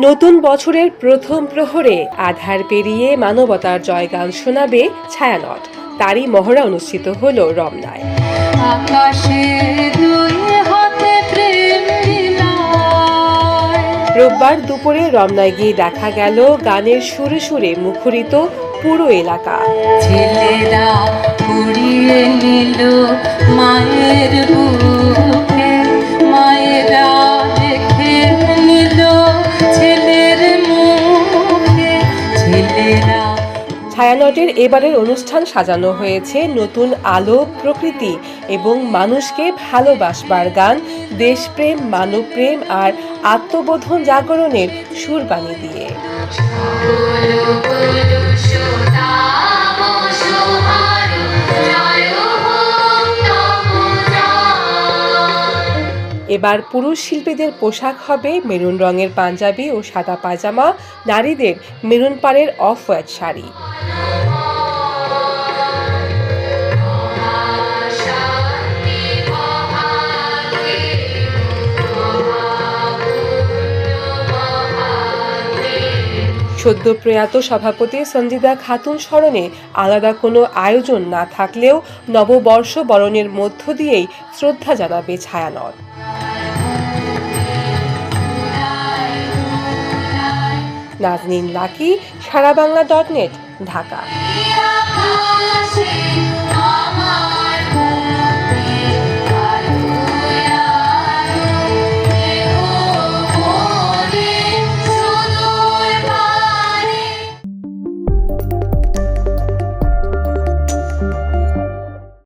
নতুন বছরের প্রথম প্রহরে আধার পেরিয়ে মানবতার জয়গান শোনাবে ছায়ানট। তারই মহড়া অনুষ্ঠিত হল রমনায়। রোববার দুপুরে রমনায় গিয়ে দেখা গেল গানের সুরে সুরে মুখরিত পুরো এলাকা। ছেলেরা মায়ের ছায়ানটের। এবারের অনুষ্ঠান সাজানো হয়েছে নতুন আলো প্রকৃতি এবং মানুষকে ভালোবাসবার গান দেশপ্রেম মানবপ্রেম আর আত্মবোধন জাগরণের সুরবাণী দিয়ে। এবার পুরুষ শিল্পীদের পোশাক হবে মেরুন রঙের পাঞ্জাবি ও সাদা পাজামা। নারীদের মেরুন পাড়ের অফ হোয়াইট শাড়ি। সদ্য প্রয়াত সভাপতি সঞ্জিদা খাতুন স্মরণে আলাদা কোনো আয়োজন না থাকলেও নববর্ষ বরণের মধ্য দিয়েই শ্রদ্ধা জানাবে Chhayanaut. Nazneen Lucky Sara Bangla dot net Dhaka.